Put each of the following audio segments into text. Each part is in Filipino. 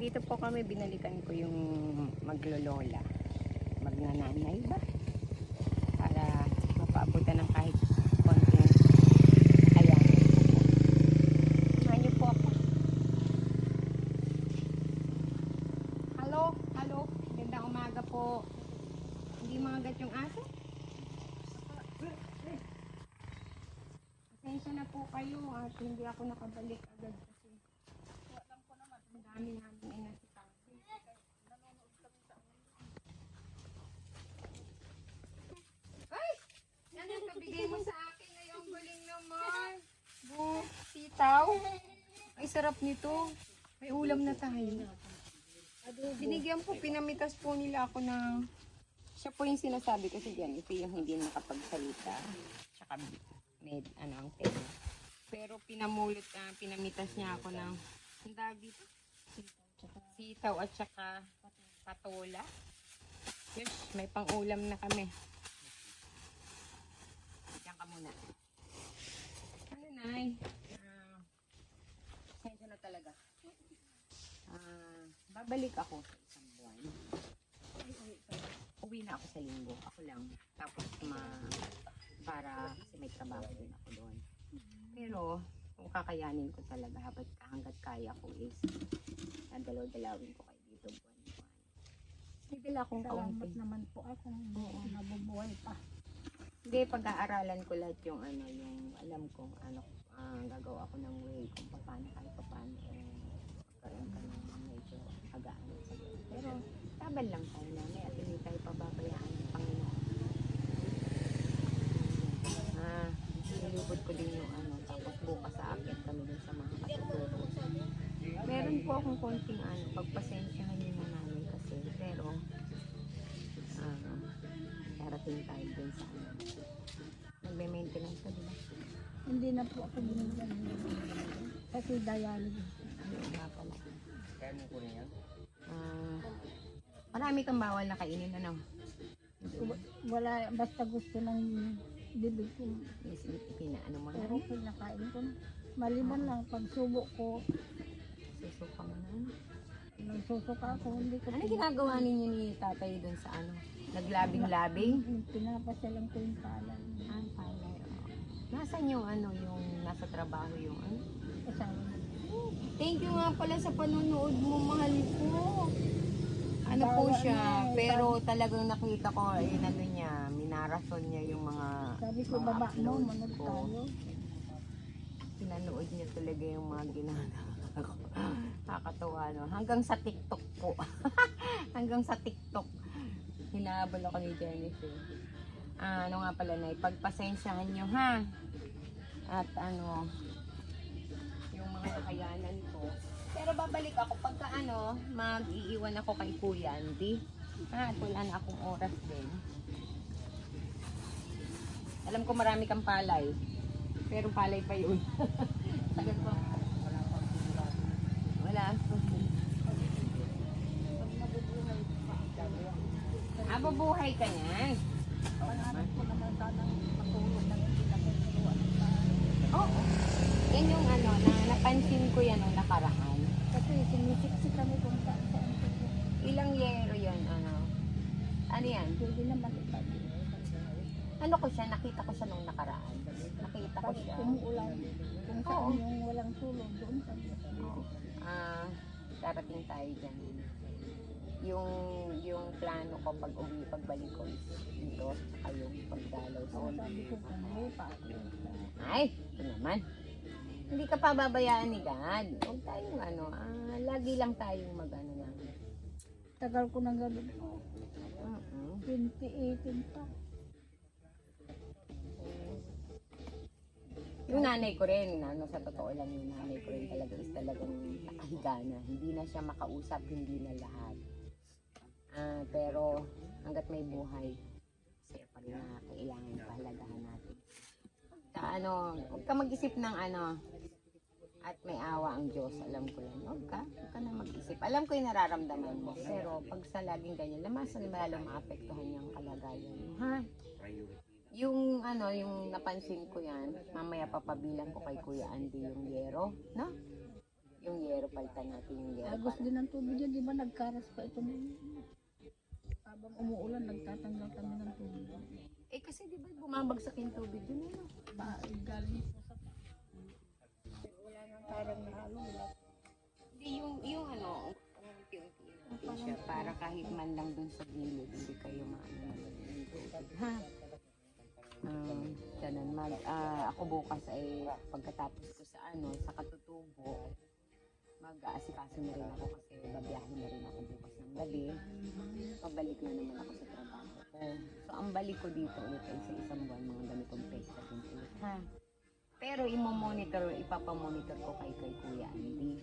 Nandito po kami, binalikan ko yung maglolola. Magnananay ba? Para mapaabutan ng kahit konting. Samahan niyo po ako. Hello, hello. Gandang umaga po. Hindi mga yung aso? Pasensya na po kayo at hindi ako nakabalik agad kasi ang dami namin ay nasa Ay! Ano yung kabigay mo sa akin ngayong galing naman? Bu, sitaw. Ay, sarap nito. May ulam na tayo. Binigyan po, pinamitas po nila ako ng... Siya po yung sinasabi kasi dyan, ito yung hindi nakapagsalita. Tsaka med, ano, ang tema. Pero pinamulot, ah, pinamitas niya ako ng... Dito? Sitaw at saka patola. Yes, may pang-ulam na kami. Diyan ka muna. Ano, Nay? Ah, Pasensya na talaga. Babalik ako sa isang buwan. Uwi na ako sa linggo. Ako lang. Tapos ma para kasi may trabaho din ako doon. Pero kung kakayanin ko talaga habat hanggat kaya ko is nadalaw-dalawin ko kayo dito buwan-buwan. May dala akong Salamat kaunti. naman po ako Oo. nabubuhay pa. Hindi, pag-aaralan ko lahat yung ano, yung alam kong ano, ah, gagawa ako ng way kung paano kahit paano eh, magkaroon ka ng buhay. Pero taban lang tayo na may at hindi tayo pababayaan ng Panginoon. Ah, nilibot ko din yung ano, tapos bukas sa akin kami dun sa mga katuturo. Meron po akong konting ano, pagpasensyahan niyo na namin kasi, pero ah, darating tayo dun sa ano, Nagme-maintenance ka, di ba? Hindi na po ako binigyan. Kasi dialysis. Ano nga pala? Ah, marami kang bawal na kainin, ano? Wala, basta gusto ng bibig ko. Is pinaano mo na? Pero pinakain ko. Maliban lang, pag subo ko, Susuka mo na. ano? nagsusuka ako, hindi ko Ano ginagawa ninyo ni tatay doon sa ano? Naglabing-labing? Pinapasyalan ko yung palay. Ah, pala. Nasaan yung ano, yung nasa trabaho yung ano? Asawa. Thank you nga pala sa panonood mo, mahal ko. Ano po siya, eh, pero talagang nakita ko, eh, ano niya, minarason niya yung mga Sabi ko, mga baba mo, uploads manood ko. tayo. Pinanood niya talaga yung mga ginagawa ko. Nakakatawa, no? Hanggang sa TikTok po. Hanggang sa TikTok. Hinahabol ako ni Jennifer. Ah, ano nga pala na, pagpasensyahan nyo ha. At ano, yung mga nakayanan ko. Pero babalik ako pagka ano, mag-iiwan ako kay Kuya Andy. Ah, at wala na akong oras din. Alam ko marami kang palay. Pero palay pa yun. Tagal pa. Wala. Ah, bubuhay ka niyan. Pangarap ko naman sana pinapaturuan. Oo. Yan yung ano, na napansin ko yan nung nakaraan. Kasi sinisiksik kami kung saan saan. Ilang yero yon ano? Ano yan? Pwede naman itabi. Ano ko siya? Nakita ko siya nung nakaraan. Nakita ko siya. umuulan, kung saan Oo. yung walang tulog, doon kami. Oo. Ah, darating tayo dyan. Yung yung plano ko pag uwi, pagbalik ko is dito, saka yung pagdalaw sa Ako sabi ko, kung pa ako. Ay, ito naman. Hindi ka pa babayaan ni God. Huwag tayong ano, ah, lagi lang tayong mag ano. Tagal ko nang gano'n. Mm-mm. 2018 pa. Yung nanay ko rin, ano, sa totoo lang yung nanay ko rin talaga is talagang nakahiga na. Hindi na siya makausap, hindi na lahat. Ah, pero hanggat may buhay, siya pa rin na kailangan pahalagahan natin. Sa ano, huwag ka mag-isip ng ano, at may awa ang Diyos, alam ko yan. Huwag ka, huwag ka na mag-isip. Alam ko yung nararamdaman mo, pero pag sa laging ganyan, lamasan lalo maapektuhan yung kalagayan mo, ha? Yung ano, yung napansin ko yan, mamaya papabilang ko kay Kuya Andy yung yero, no? Yung yero, palitan natin yung yero. Agos din ang tubig yan, di ba nagkaras pa ito Habang umuulan, nagtatanggal kami ng tubig. Eh kasi di ba bumabagsak yung tubig dun ano? Ba, galing kahit man lang dun sa gilid, hindi kayo maano yung tubig. Ha? Um, ganun, mag, ah, ako bukas ay pagkatapos ko sa ano, sa katutubo, mag-aasikaso na rin ako kasi babiyahin na rin ako bukas ng gabi. Pabalik na naman ako sa trabaho ko. So, ang balik ko dito ulit ay sa isang buwan, mga ganitong petsa din ulit, ha? Pero imo-monitor, ipapamonitor ko kay kay Kuya Andy.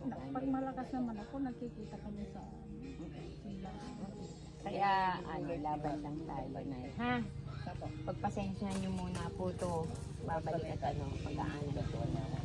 Na- ano Pag malakas naman ako, nakikita kami sa sila. Kaya ano, laban lang tayo na ha? Pagpasensya niyo muna po to. Babalik at ano, pag-aano. Ha?